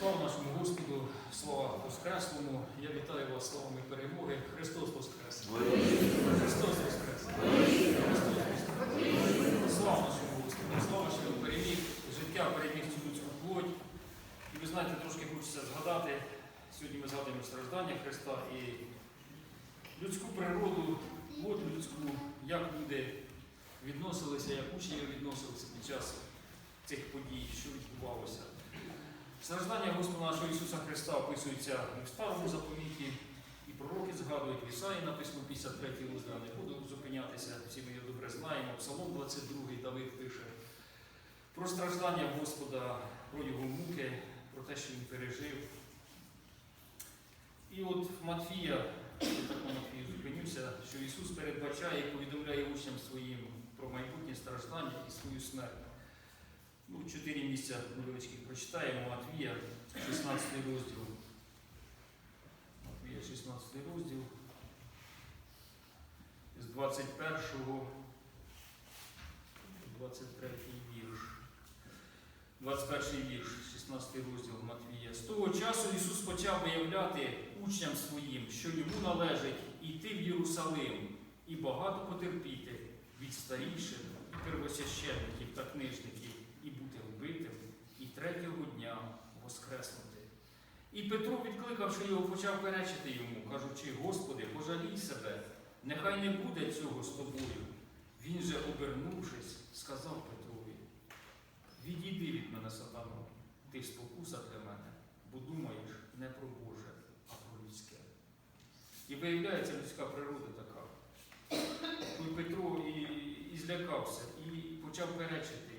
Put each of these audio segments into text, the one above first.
Слава нашому Господу, слава Воскреслому. Я вітаю вас словами перемоги. Христос Воскрес! Христос Воскрес! Слава нашому Господу! Слава, що Він переміг життя, переміг цю людську плоть. І ви знаєте, трошки хочеться згадати. Сьогодні ми згадуємо страждання Христа і людську природу, плоть людську, як люди відносилися, як учні відносилися під час цих подій, що відбувалося. Страждання Господа нашого Ісуса Христа описується і в старому заповіті, і пророки згадують, в Ісаї написано 53 розділ, не буду зупинятися, всі ми його добре знаємо. Псалом 22 Давид пише про страждання Господа, про його муки, про те, що він пережив. І от Матфія, я так на Матфію зупинюся, що Ісус передбачає і повідомляє учням своїм про майбутнє страждання і свою смерть. Ну, чотири місця невеличких прочитаємо. Матвія, 16 розділ. Матвія, 16 розділ. З 21 23 вірш. 21 вірш, 16 розділ Матвія. З того часу Ісус почав виявляти учням своїм, що йому належить іти в Єрусалим і багато потерпіти від старіших і первосвященників та книжників, і бути вбитим, і третього дня воскреснути. І Петро, відкликавши його, почав перечити йому, кажучи, Господи, пожалій себе, нехай не буде цього з тобою. Він же, обернувшись, сказав Петрові, відійди від мене, сатано, ти спокуса для мене, бо думаєш не про Боже, а про людське. І виявляється людська природа така. Петро і, і злякався, і почав перечити.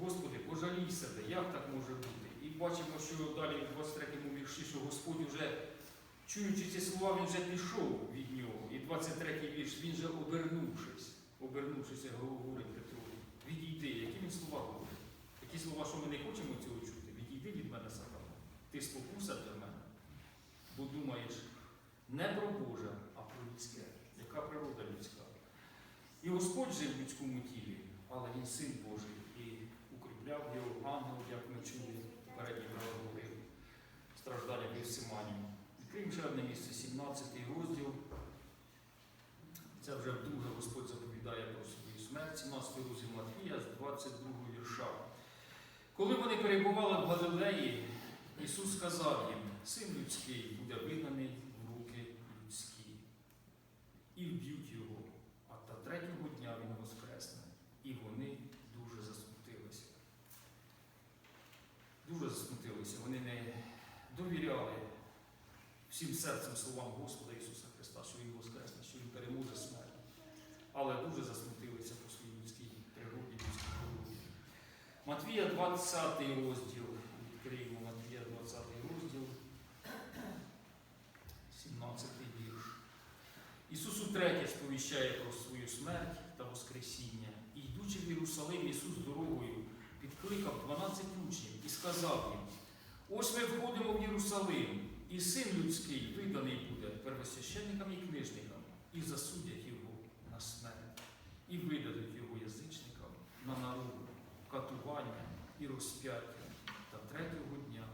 Господи, пожалій себе, як так може бути? І бачимо, що далі в 23 вірші, що Господь вже, чуючи ці слова, він вже пішов від нього. І 23 вірш, він же обернувшись, обернувшись, говорить Петрові, відійди, які він слова говорить? Такі слова, що ми не хочемо цього чути, відійди від мене, сатана. Ти спокуса для мене, бо думаєш не про Боже, а про людське. Яка природа людська? І Господь жив в людському тілі, але він син Божий укріпляв його ангел, як ми чули, передній брат говорив, страждання в Євсимані. Відкриємо ще одне місце, 17 розділ. Це вже вдруге Господь заповідає про свою смерть, 17 розділ Матвія з 22 вірша. Коли вони перебували в Галилеї, Ісус сказав їм, син людський буде виданий в руки людські, і вб'ють його, а та третього дня він воскресне. І вони дуже засмутилися. Дуже засмутилися. Вони не довіряли всім серцем словам Господа Ісуса Христа, що Він воскресне, що Він переможе смерть. Але дуже засмутилися по своїй людській природі, людській природі. Матвія 20 розділ. Відкриємо Матвія 20 розділ. 17 вірш. Ісус утретє сповіщає про свою смерть та Воскресіння. І йдучи в Єрусалим, Ісус дорогою підкликав 12 учнів і сказав їм: Ось ми входимо в Єрусалим, і син людський виданий буде первосвященникам і книжникам, і засудять його на смерть, і видадуть його язичникам на народу, катування і розп'яття, та третього дня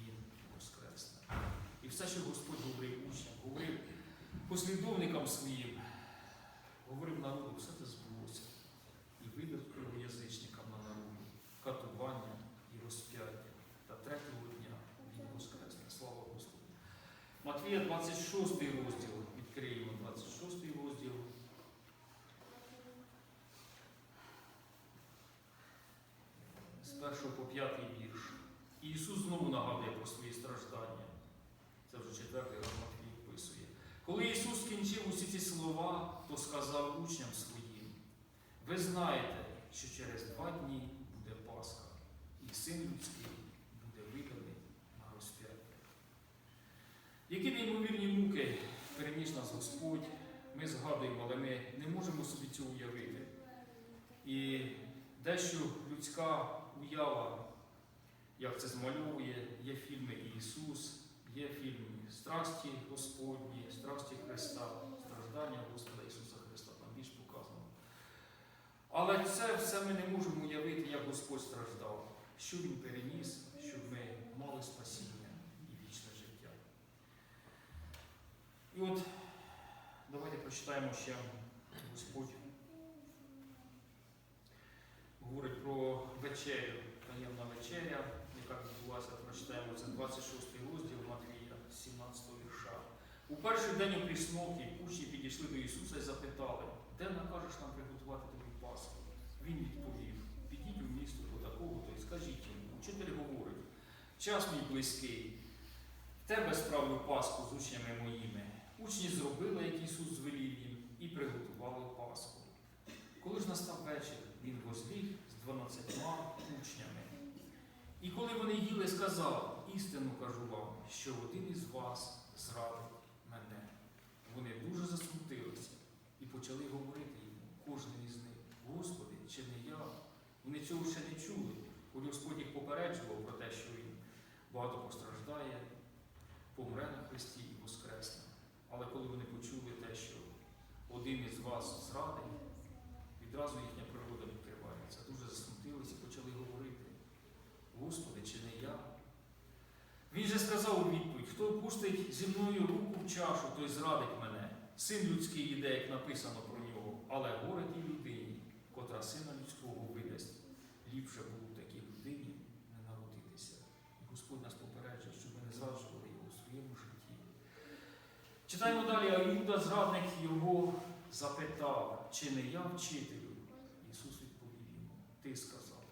він воскресне. І все, що Господь говорив учням, говорив послідовникам своїм, говорив народу, все це збулося. І видав його язичникам на народу, катування і розп'яття. Та третього дня він воскресне. Слава Господу. Матвія 26 розділ. Відкриємо 26 розділ. З 1 по 5 вірш. Ісус знову нагадує про свої страждання. Це вже четвертий раз Матвій вписує. Коли Ісус скінчив усі ці слова, то сказав учням своїм: ви знаєте, що через два дні буде Пасха, і син людський буде виданий на розп'яття. Які неймовірні муки переніс нас Господь, ми згадуємо, але ми не можемо собі цього уявити. І дещо людська уява, як це змальовує, є фільми Ісус. Є фільм Страсті Господні, Страсті Христа, страждання Господа Ісуса Христа, там більш показано. Але це все ми не можемо уявити, як Господь страждав, що Він переніс, щоб ми мали спасіння і вічне життя. І от давайте прочитаємо ще Господь говорить про вечерю, таємна вечеря, яка відбулася, прочитаємо це 26 розділ Матвія, 17 вірша. У перший день опрісноки учні підійшли до Ісуса і запитали, де накажеш нам приготувати тобі Пасху? Він відповів, підіть у місто до такого, то і скажіть йому, учитель говорить, час мій близький, в тебе справлю Пасху з учнями моїми. Учні зробили, як Ісус звелів їм, і приготували Пасху. Коли ж настав вечір, він возліг з дванадцятьма учнями. І коли вони їли, сказав, істину кажу вам, що один із вас зрадив мене. Вони дуже засмутилися і почали говорити йому, кожен із них, Господи, чи не я? Вони цього ще не чули, коли Господь їх попереджував про те, що він багато постраждає, помре на хресті і воскресне. Але коли вони почули те, що один із вас зрадив, відразу їхня природа відкривається. Дуже засмутилися і почали говорити. Господи, чи не я? Він же сказав у відповідь, хто пустить зі мною руку в чашу, той зрадить мене. Син людський іде, як написано про нього, але горе тій людині, котра сина людського видасть. Ліпше було такій людині не народитися. І Господь нас попереджує, щоб ми не зраджували його у своєму житті. Читаємо далі, а Юда, зрадник його запитав, чи не я вчителю? Ісус відповів йому, ти сказав.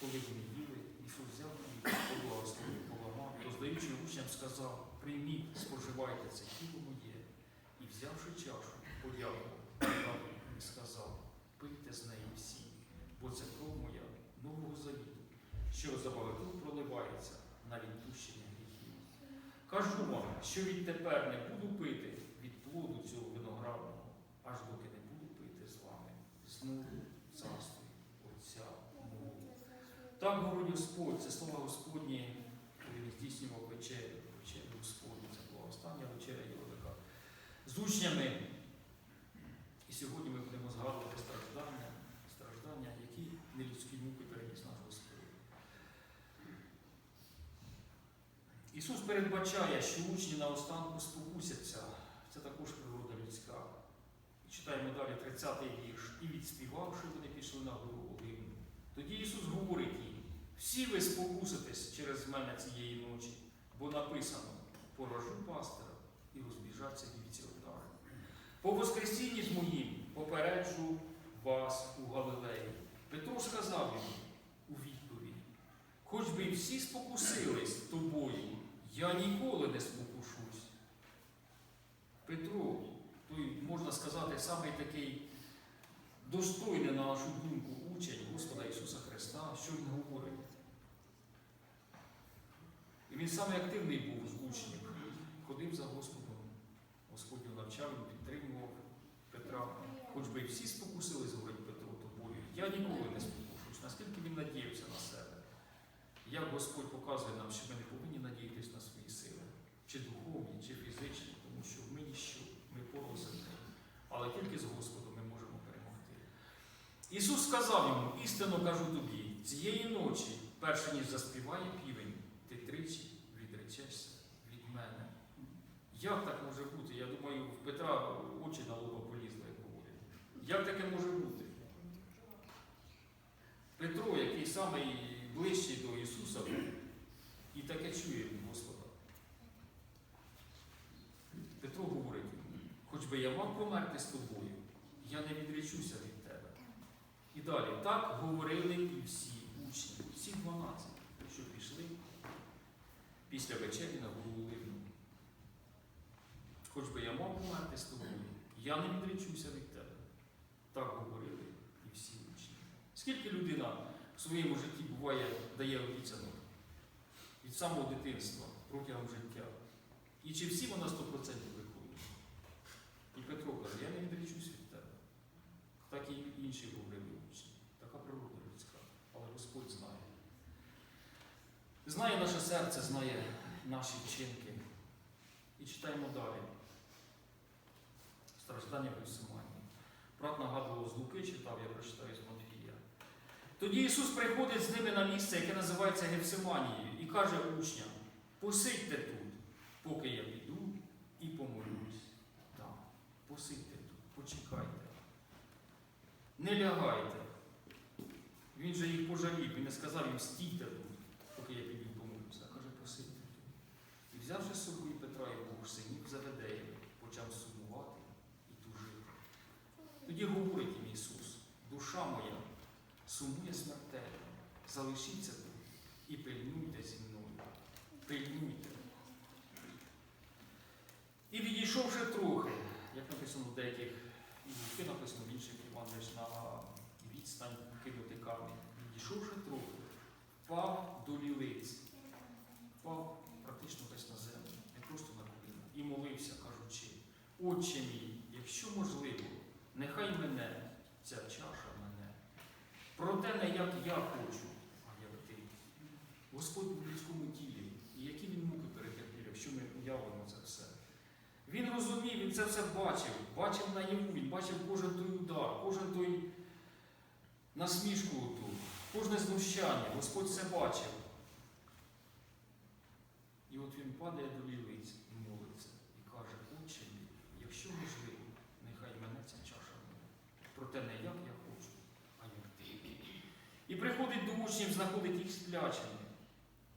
Коли вони їли, Ісус взяв хліб, поблагословив, поламав, то здаючи учням, сказав, прийміть, споживайте це тіло моє. І взявши чашу, подякував, подав і сказав, пийте з неї всі, бо це кров моя нового завіту, що за багатьох проливається на відпущення. Кажу вам, що відтепер не буду пити від плоду цього виноградного, аж доки не буду пити з вами знову царстві Отця мого. Так говорить Господь, це слова Господні, він здійснював вечерю, вечерю Господню, це була остання вечеря така. З учнями. І сьогодні ми будемо згадувати страждання, страждання, які нелюдські муки переніс наш Господь. Ісус передбачає, що учні на останку спокусяться. Це також природа людська. Читаємо далі 30-й вірш. І відспівавши, вони пішли на гору Оливну. Тоді Ісус говорить їм, всі ви спокуситесь через мене цієї ночі, бо написано, порожу пастира і розбіжаться вівці отари. По воскресінні з моїм попереджу вас у Галилеї. Петро сказав йому у відповідь, хоч би всі спокусились тобою, я ніколи не спокушусь. Петро, той, можна сказати, самий такий достойний, на нашу думку, учень Господа Ісуса Христа, що Він говорить. І він самий активний був з учнів, ходив за Господом. Господь його навчав, він підтримував Петра. Хоч би і всі спокусились, говорить Петро тобою, я ніколи не спокушусь, наскільки він надіявся на себе. Як Господь показує нам, що ми не повинні надіятися на свої сили, чи духовні, чи фізичні, тому що ми ніщо, ми порозумні, але тільки з Господом ми можемо перемогти. Ісус сказав йому, істинно кажу тобі, цієї ночі, перше ніж заспіває півень, ти тричі відречешся від мене. Як так може бути? Я думаю, в Петра очі на лоба полізли, як говорять. Як таке може бути? Петро, який самий ближчий до Ісуса, і таке чує Господа. Петро говорить хоч би я мав померти з тобою, я не відречуся від тебе. І далі, так говорили і всі учні, всі 12, що пішли після вечері на гору Оливну. Хоч би я мав померти з тобою, я не відречуся від тебе. Так говорили і всі учні. Скільки людина в своєму житті буває, дає обіцянок від самого дитинства протягом життя. І чи всі вона 100% виконує? І Петро каже, я не відречусь від тебе. Так і інші говорили учні. Така природа людська. Але Господь знає. Знає наше серце, знає наші вчинки. І читаємо далі. Страждання в Гефсиманії. Брат нагадував з Луки читав, я прочитаю з Матфія. Тоді Ісус приходить з ними на місце, яке називається Гефсиманією, і каже учням: посидьте тут, поки я піду і помолюсь. Так, посидьте тут, почекайте. Не лягайте. Він же їх пожалів, він не сказав їм стійте тут, поки я піду і помолюся, а каже, посидьте. І взявши з собою Петра і двох синів Заведеєвих, почав сумувати і тужити. Тоді говорить їм Ісус, душа моя сумує смертельно, залишіться тут і пильнуйте зі мною. Пильнуйте. І відійшовши трохи, як написано в деяких і написано в інших Іванович на відстань кинути камінь. Відійшовши трохи, впав до лілиць, впав практично весь на землю, не просто на коліна, і молився, кажучи, Отче мій, якщо можливо, нехай мене ця чаша мене. Проте не як я хочу, а як ти. Господь у людському тілі, і які він муки перетерпів, якщо ми уявимо це все. Він розумів, він це все бачив, бачив наяву, він бачив кожен той удар, кожен той насмішку ту, кожне знущання. Господь все бачив. І от він падає до лілиць і молиться, і каже, Отче мій, якщо можливо, нехай мене ця чаша мене. Проте не як я хочу, а як ти. І приходить до учнів, знаходить їх сплячими.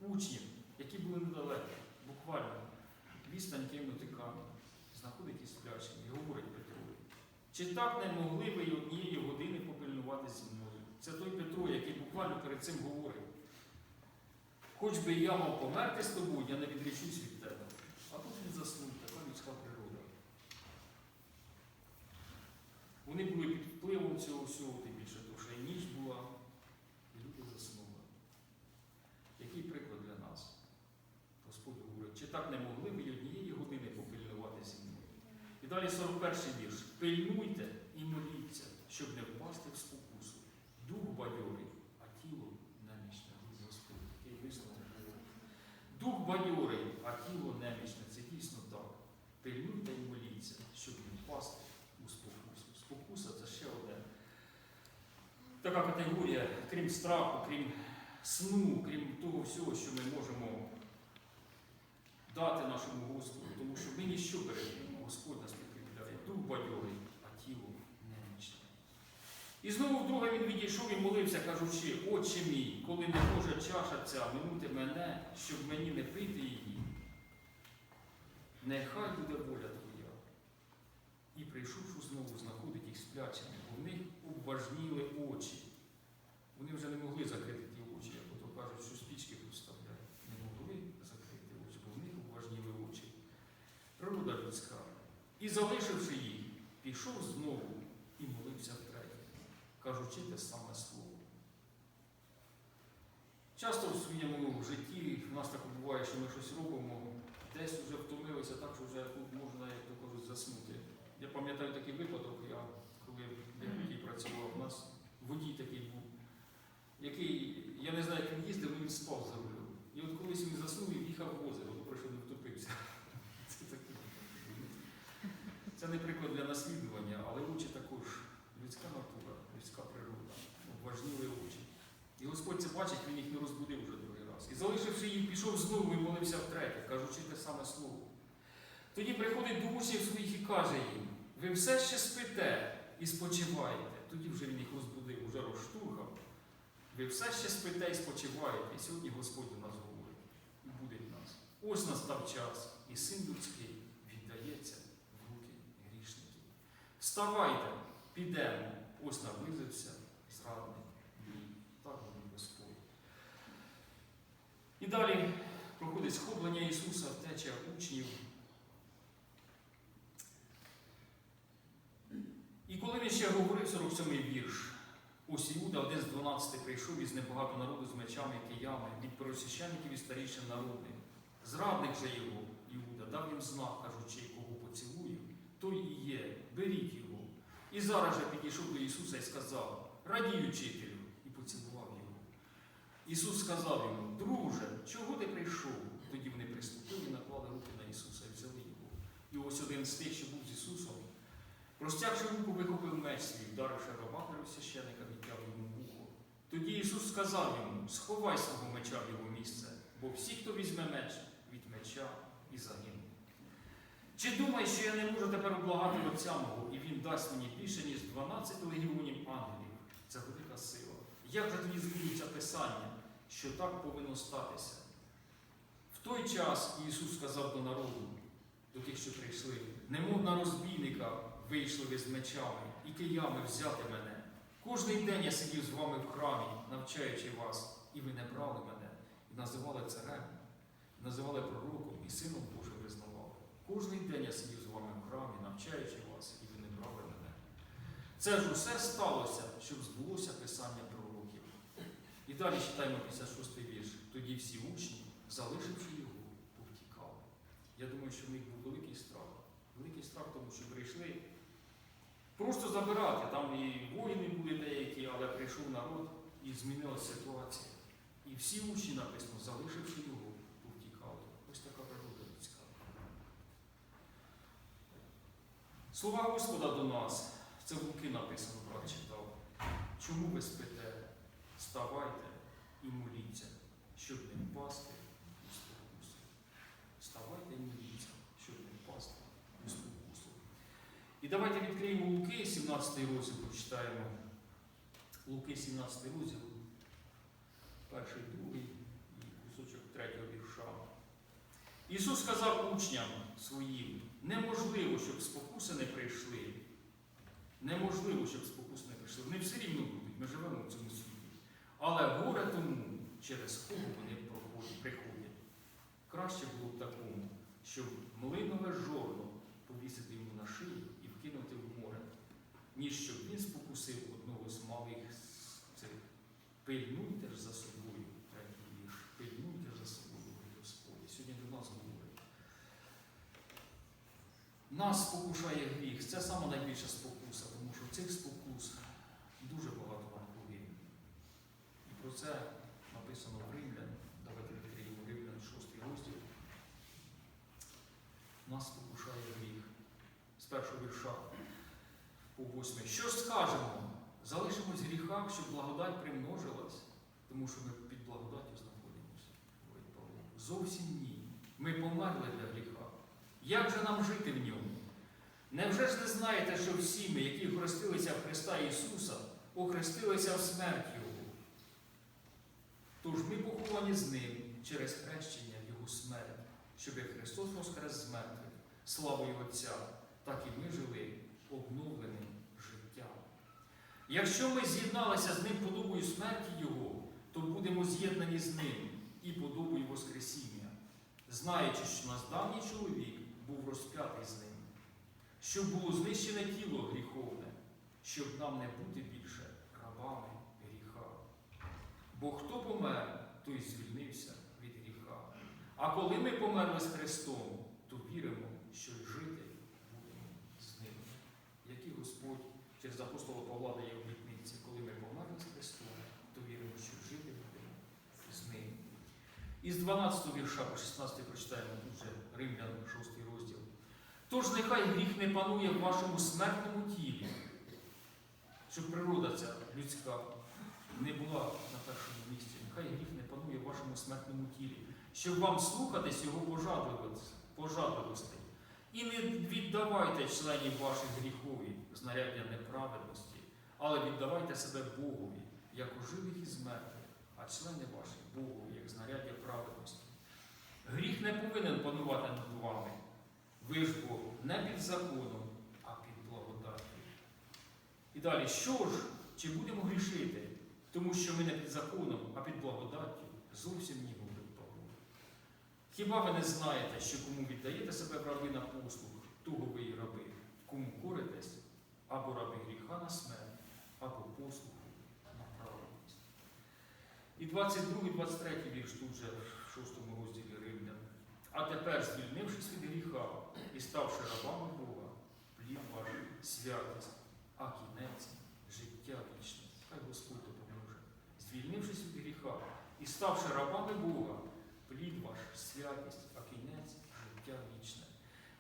Учнів, які були недалеко, буквально відстань кинути камінь, знаходить їх сплячими і говорить Петрові. Чи так не могли ви й однієї години попильнувати зі мною? Це той Петро, який буквально перед цим говорив. Хоч би я мав померти з тобою, я не відрічусь від тебе. А тут він заснув, така людська природа. Вони були під впливом цього всього, тим більше, тому що і ніч була, і люди заснули. Який приклад для нас? Господь говорить, чи так не могли ви однієї години попильнувати зі мною? І далі 41 вірш. Пильнуйте і моліться, щоб не впасти в спокусу. Дух бадьорий, а тіло немічне. Господь, який висновок. Дух бадьорий, а тіло немічне. Це дійсно так. Пильнуйте і моліться, щоб не впасти у спокусу. Спокуса це ще одне. Така категорія, крім страху, крім сну, крім того всього, що ми можемо дати нашому Господу, тому що ми ніщо ним, Господь нас підкріпляє. Дух бадьорий. І знову вдруге він відійшов і молився, кажучи, Отче мій, коли не може чаша ця минути мене, щоб мені не пити її, нехай буде воля Твоя. І прийшовши знову, знаходить їх сплячими, бо в них обважніли очі. Вони вже не могли закрити ті очі, як ото кажуть, що спічки тут вставляють. Не могли закрити очі, бо в них обважніли очі. Природа людська. І залишивши їх, пішов знову і молився кажучи те саме слово. Часто в своєму житті в нас так буває, що ми щось робимо, десь вже втомилися так, що вже тут можна, як то кажуть, заснути. Я пам'ятаю такий випадок, я коли в який працював, у нас водій такий був, який, я не знаю, як він їздив, але він спав за рулем. І от колись він заснув і в'їхав в озеро, добре, що не втопився. Це таке. Це не приклад для наслідування, але очі також людська натура, людська природа, важливі очі. І Господь це бачить, він їх не розбудив вже другий раз. І залишивши їх, пішов знову і молився втретє, кажучи те саме слово. Тоді приходить до учнів своїх і каже їм, ви все ще спите і спочиваєте. Тоді вже він їх розбудив, вже розштурхав. Ви все ще спите і спочиваєте. І сьогодні Господь до нас говорить і буде нас. Ось настав час, і син людський віддається в руки грішників. Вставайте, підемо, ось наблизився зрадний дій. Так говорить Господь. І далі проходить схоплення Ісуса, втеча учнів. І коли він ще говорив 47-й вірш, ось Іуда, один з 12 прийшов із небагато народу з мечами і киями, від первосвященників і старішин народних. Зрадник же його, Іуда, дав їм знак, кажучи, кого поцілую, той і є, беріть його. І зараз же підійшов до Ісуса і сказав, поцілував його. Ісус сказав йому, друже, чого ти прийшов? Тоді вони приступили і наклали руки на Ісуса і взяли його. І ось один з тих, що був з Ісусом, простягши руку, вихопив меч свій, вдаривши раба священика, відтяв йому вухо. Тоді Ісус сказав йому: сховай свого меча в його місце, бо всі, хто візьме меч, від меча і загинуть. Чи думаєш, що я не можу тепер облагати Отця мого, і він дасть мені більше, ніж 12 легіонів ангелів? Це велика сила. Як же тоді збудуться Писання, що так повинно статися? В той час Ісус сказав до народу, до тих, що прийшли, немов на розбійника вийшли ви з мечами і киями взяти мене. Кожний день я сидів з вами в храмі, навчаючи вас, і ви не брали мене, і називали царем, і називали пророком і сином Божим визнавали. Кожний день я сидів з вами в храмі, навчаючи вас, і ви не брали мене. Це ж усе сталося, щоб збулося Писання пророків. Далі читаємо 56 вірш. Тоді всі учні, залишивши його, повтікали. Я думаю, що в них був великий страх. Великий страх, тому що прийшли просто забирати. Там і воїни були деякі, але прийшов народ і змінилася ситуація. І всі учні написано, залишивши його, повтікали. Ось така природа людська. Слова Господа до нас. Це в Луки написано, брат читав. Чому ви спите? Вставайте і моліться, щоб не впасти у спокусу. Вставайте і моліться, щоб не впасти у спокусу. І давайте відкриємо Луки, 17 розділ, прочитаємо. Луки, 17 розділ, перший, другий і кусочок третього вірша. Ісус сказав учням своїм, неможливо, щоб спокуси не прийшли. Неможливо, щоб спокуси не прийшли. Вони все рівно будуть, ми живемо в цьому світі. Але горе тому, через кого вони приходять. Краще було б такому, щоб млинове жорно повісити йому на шию і вкинути в море, ніж щоб він спокусив одного з малих цих. Пильнуйте ж за собою, вірш, пильнуйте ж за собою, Господь. Сьогодні до нас говорить. Нас спокушає гріх. Це найбільша спокуса, тому що цих спокус дуже багато це написано в Римлян. Давайте відкриємо Римлян 6 розділ. Нас спокушає гріх. З першого вірша по восьмий. Що ж скажемо? Залишимось в гріхах, щоб благодать примножилась, тому що ми під благодаттю знаходимося. Зовсім ні. Ми померли для гріха. Як же нам жити в ньому? Невже ж не знаєте, що всі ми, які хрестилися в Христа Ісуса, охрестилися в смерть Його? Тож ми поховані з Ним через хрещення в Його смерть, як Христос воскрес з мертвих, славою Отця, так і ми жили обновленим життям. Якщо ми з'єдналися з Ним подобою смерті Його, то будемо з'єднані з Ним і подобою Воскресіння, знаючи, що наш давній чоловік був розп'ятий з ним, щоб було знищене тіло гріховне, щоб нам не бути більше рабами. Бо хто помер, той звільнився від гріха. А коли ми померли з Христом, то віримо, що жити будемо з ним. Який Господь через апостола Павла дає обітниці, коли ми померли з Христом, то віримо, що жити будемо з ним. Із 12 вірша по 16 прочитаємо тут Римлян, 6 розділ. Тож нехай гріх не панує в вашому смертному тілі, щоб природа ця людська не була на першому місці. Нехай гріх не панує в вашому смертному тілі, щоб вам слухатись його пожадливостей. І не віддавайте членів ваших гріхові знаряддя неправедності, але віддавайте себе Богові, як у живих і з мертвих, а члени ваші Богові, як знаряддя праведності. Гріх не повинен панувати над вами. Ви ж бо не під законом, а під благодаттю. І далі, що ж, чи будемо грішити? Тому що ми не під законом, а під благодаттю зовсім ні говорить Павло. Хіба ви не знаєте, що кому віддаєте себе раби на послуг, того ви і раби, кому коритесь, або раби гріха на смерть, або послугу на праведність. І 22, 23 вірш тут же в 6 розділі Римлян. А тепер, звільнившись від гріха і ставши рабами Бога, плід ваш святість, а кінець життя вічне. Хай Господь допоможе. Звільнившись від гріха і ставши рабами Бога, плід ваш святість, а кінець життя вічне.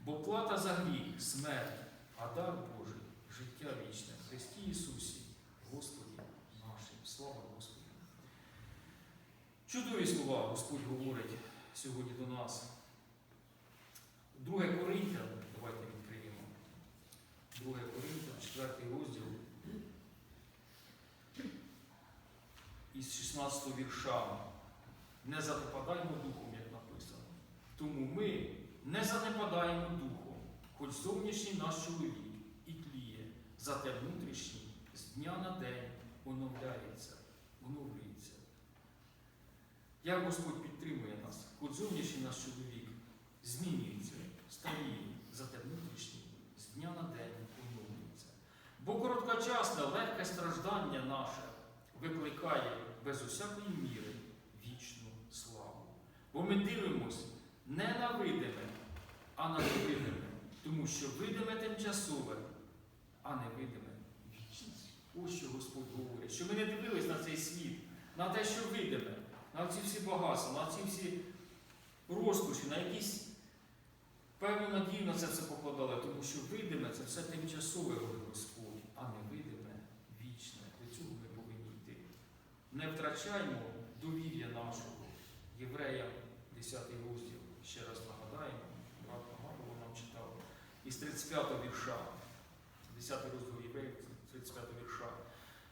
Бо плата за гріх смерть, а дар Божий життя вічне в Христі Ісусі, Господі нашим. Слава Господу! Чудові слова Господь говорить сьогодні до нас. Друге Коринтян, давайте відкриємо. Друге Коринтян, четвертий розділ. Із 16 вірша. Не занепадаємо духом, як написано. Тому ми не занепадаємо духом, хоч зовнішній наш чоловік і тліє, зате внутрішній з дня на день оновляється, оновлюється. Як Господь підтримує нас, хоч зовнішній наш чоловік змінюється, старіє, зате внутрішній з дня на день оновлюється. Бо короткочасне легке страждання наше викликає без усякої міри вічну славу. Бо ми дивимося не на видиме, а на невидиме, тому що видиме тимчасове, а невидиме вічність. Ось що Господь говорить, що ми не дивились на цей світ, на те, що видиме, на ці всі багатства, на ці всі розкоші, на якісь певну надію на це все покладали, тому що видиме це все тимчасове, Господь, а невидиме вічне. До цього ми повинні йти. Не втрачаймо довір'я нашого. Євреям 10 розділ, ще раз нагадаємо, брат Нагарло нам читав, із 35 вірша, 10 розділ Євреїв, 35 вірша.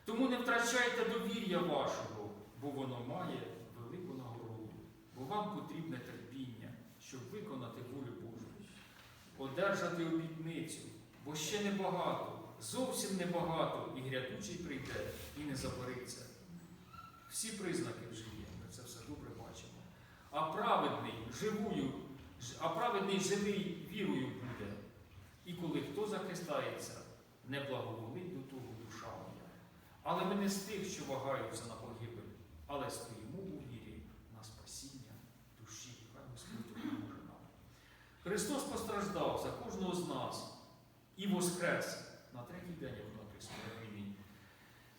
Тому не втрачайте довір'я вашого, бо воно має велику нагороду, бо вам потрібне терпіння, щоб виконати волю Божу, одержати обітницю, бо ще небагато, зовсім небагато, і грядучий прийде, і не забариться. Всі признаки вже є, ми це все добре бачимо. А праведний живую, ж- а праведний живий вірою буде. І коли хто захистається, не благоволить до того душа моя. Але ми не з тих, що вагаються на погибель, але стоїмо у вірі на спасіння душі. Хай Господь допоможе нам. Христос постраждав за кожного з нас і воскрес на третій день, як написано, він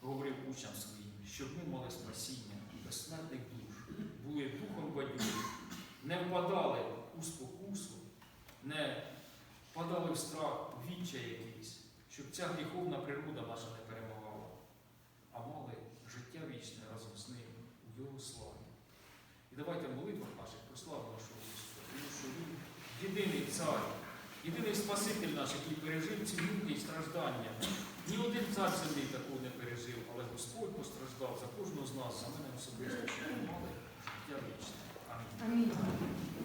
говорив учням своїм, щоб ми мали спасіння і безсмертних душ, були духом бадьорі, не впадали у спокусу, не впадали в страх, у відчай якийсь, щоб ця гріховна природа наша не перемагала, а мали життя вічне разом з ним у Його славі. І давайте в молитвах наших прославимо нашого Господа, тому що Він єдиний цар, єдиний Спаситель наш, який пережив ці муки і страждання. Ні один цар землі такого не пережив, Господь постраждав за кожного з нас, за мене особисто, що ми мали життя вічне. Амінь. Амінь.